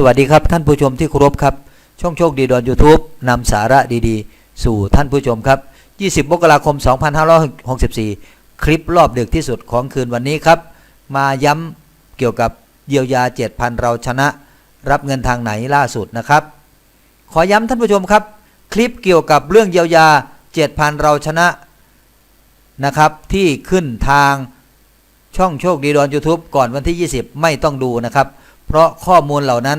สวัสดีครับท่านผู้ชมที่เคารพครับ ช่องโชคดีดอนยูทูบนำสาระดีๆ สู่ท่านผู้ชมครับ 20 มกราคม 2564 คลิปรอบดึกที่สุดของคืนวันนี้ครับ มาย้ำเกี่ยวกับเยียวยา 7,000 เราชนะ รับเงินทางไหนล่าสุดนะครับ ขอย้ำท่านผู้ชมครับ คลิปเกี่ยวกับเรื่องเยียวยา 7,000 เราชนะนะครับที่ขึ้นทางช่องโชคดีดอน YouTube ก่อนวันที่ 20 ไม่ต้องดูนะครับ เพราะข้อมูลเหล่านั้น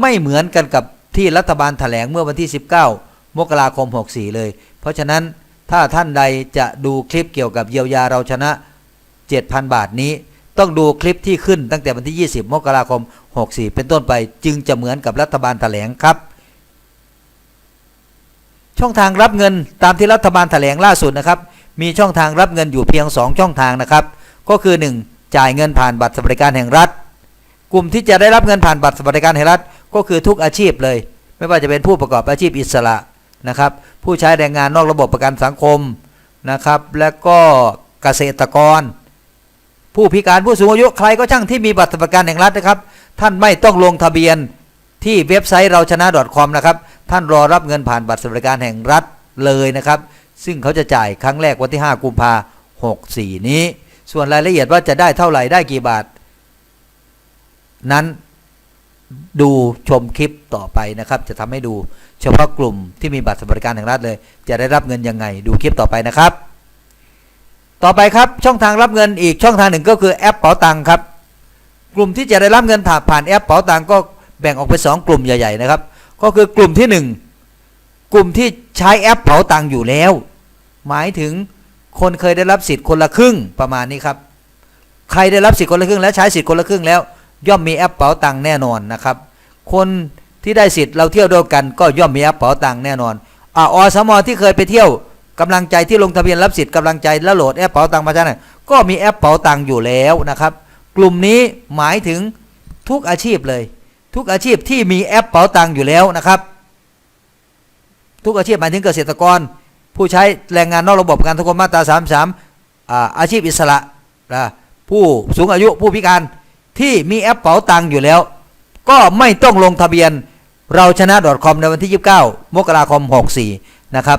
ไม่เหมือนกันกับที่รัฐบาลแถลงเมื่อวันที่ 19 มกราคม 64 เลย เพราะฉะนั้นถ้าท่านใดจะดูคลิปเกี่ยวกับเยียวยาเราชนะ 7,000 บาทนี้ ต้องดูคลิปที่ขึ้นตั้งแต่วันที่ 20 มกราคม 64 เป็นต้นไปจึงจะเหมือนกับรัฐบาลแถลงครับ ช่องทางรับเงินตามที่รัฐบาลแถลงล่าสุดนะครับ มีช่องทางรับเงินอยู่เพียง 2 ช่องทางนะครับ ก็คือ 1. จ่ายเงินผ่านบัตรสวัสดิการแห่งรัฐ กลุ่มที่จะได้รับเงินผ่านบัตรสวัสดิการแห่งรัฐก็คือทุกอาชีพเลย ไม่ว่าจะเป็นผู้ประกอบอาชีพอิสระนะครับ ผู้ใช้แรงงานนอกระบบประกันสังคมนะครับ และก็เกษตรกร ผู้พิการผู้สูงอายุใครก็ช่างที่มีบัตรสวัสดิการแห่งรัฐนะครับ ท่านไม่ต้องลงทะเบียนที่เว็บไซต์เราชนะ .com นะครับ ท่านรอรับเงินผ่านบัตรสวัสดิการแห่งรัฐเลยนะครับ ซึ่งเขาจะจ่ายครั้งแรกวันที่ 5 กุมภา64 นี้ ส่วนรายละเอียดว่าจะได้เท่าไหร่ได้กี่บาท นั้นดูชมคลิปต่อไปนะครับ จะทำให้ดูเฉพาะกลุ่มที่มีบัตรสวัสดิการแห่งรัฐเลย จะได้รับเงินยังไง ดูคลิปต่อไปนะครับ ต่อไปครับช่องทางรับเงินอีกช่องทางหนึ่งก็คือแอปเป๋าตังครับ กลุ่มที่จะได้รับเงินผ่านผ่านแอปเป๋าตังก็แบ่งออกเป็นสองกลุ่มใหญ่ๆนะครับ ก็คือกลุ่มที่หนึ่งกลุ่มที่ใช้แอปเป๋าตังอยู่แล้ว หมายถึงคนเคยได้รับสิทธิ์คนละครึ่งประมาณนี้ครับ ใครได้รับสิทธิ์คนละครึ่งและใช้สิทธิ์คนละครึ่งแล้ว ย่อมมีแอปเป๋าตังแน่นอนนะครับ คนที่ได้สิทธิ์เราเที่ยวด้วยกันก็ย่อมมีแอปเป๋าตังแน่นอนอ่าอสมอที่เคยไปเที่ยวกำลังใจที่ลงทะเบียนรับสิทธิ์กำลังใจแล้วโหลดแอปเป๋าตังมาใช้ก็มีแอปเป๋าตังอยู่แล้วนะครับ กลุ่มนี้หมายถึงทุกอาชีพเลย ทุกอาชีพที่มีแอปเป๋าตังอยู่แล้วนะครับ ทุกอาชีพหมายถึงเกษตรกร ผู้ใช้แรงงานนอกระบบการสังคมมาตรา 33อาอาชีพอิสระผู้สูงอายุผู้พิการ ที่มีแอปเป๋าตังอยู่แล้ว ก็ไม่ต้องลงทะเบียนเราชนะ .com ในวันที่ 29 มกราคม 64 นะครับ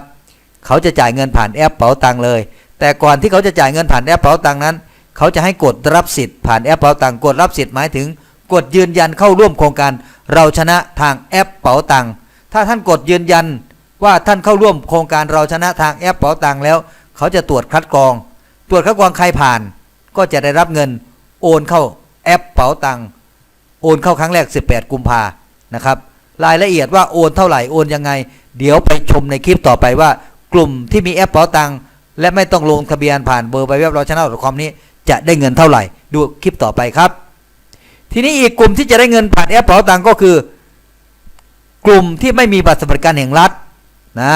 เขาจะจ่ายเงินผ่านแอปเป๋าตังเลย แต่ก่อนที่เขาจะจ่ายเงินผ่านแอปเป๋าตังนั้น เขาจะให้กดรับสิทธิ์ผ่านแอปเป๋าตังกดรับสิทธิ์หมายถึง กดยืนยันเข้าร่วมโครงการ เราชนะทางแอปเป๋าตังถ้าท่านกดยืนยันว่าท่านเข้าร่วมโครงการเราชนะทางแอปเป๋าตังแล้ว เขาจะตรวจคัดกรอง ตรวจคัดกรองใครผ่าน ก็จะได้รับเงินโอนเข้า แอปเป๋าตังโอนเข้าครั้งแรก 18 กุมภานะครับ รายละเอียดว่าโอนเท่าไหร่โอนยังไง เดี๋ยวไปชมในคลิปต่อไปว่า กลุ่มที่มีแอปเป๋าตังและไม่ต้องลงทะเบียนผ่านเบอร์ไปเว็บเราชนะ .com นี้จะได้เงินเท่าไหร่ ดูคลิปต่อไปครับ ทีนี้อีกกลุ่มที่จะได้เงินผ่านแอปเป๋าตังก็คือ กลุ่มที่ไม่มีบัตรสวัสดิการแห่งรัฐนะ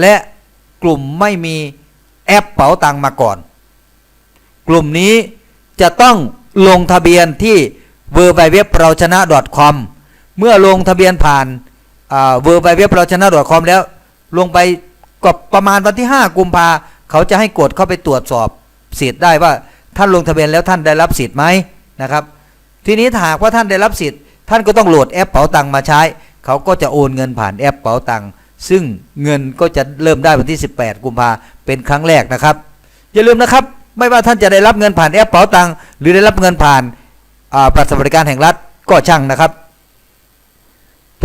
และกลุ่มไม่มีแอปเป๋าตังมาก่อน กลุ่มนี้ จะต้องลงทะเบียนที่ w w w เราชนะ .com เมื่อลงทะเบียนผ่าน w w w เราชนะ .com แล้ว ลงไปก็ประมาณวันที่ 5 กุมภาเขาจะให้กดเข้าไปตรวจสอบสิทธิ์ได้ว่าท่านลงทะเบียนแล้วท่านได้รับสิทธิ์ไหมนะครับ ทีนี้ถ้าหากว่าท่านได้รับสิทธิ์ ท่านก็ต้องโหลดแอปเป๋าตังมาใช้ เขาก็จะโอนเงินผ่านแอปเป๋าตังซึ่งเงินก็จะเริ่มได้วันที่ 18 กุมภาเป็นครั้งแรกนะครับ อย่าลืมนะครับ ไม่ว่าท่านจะได้รับเงินผ่านแอปเป๋าตังหรือได้รับเงินผ่านบัตรสวัสดิการแห่งรัฐก็ช่างนะครับ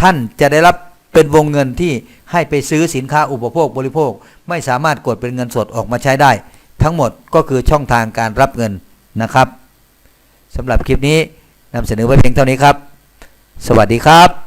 ท่านจะได้รับเป็นวงเงินที่ให้ไปซื้อสินค้าอุปโภคบริโภค ไม่สามารถกดเป็นเงินสดออกมาใช้ได้ ทั้งหมดก็คือช่องทางการรับเงินนะครับสำหรับคลิปนี้นำเสนอไว้เพียงเท่านี้ครับ สวัสดีครับ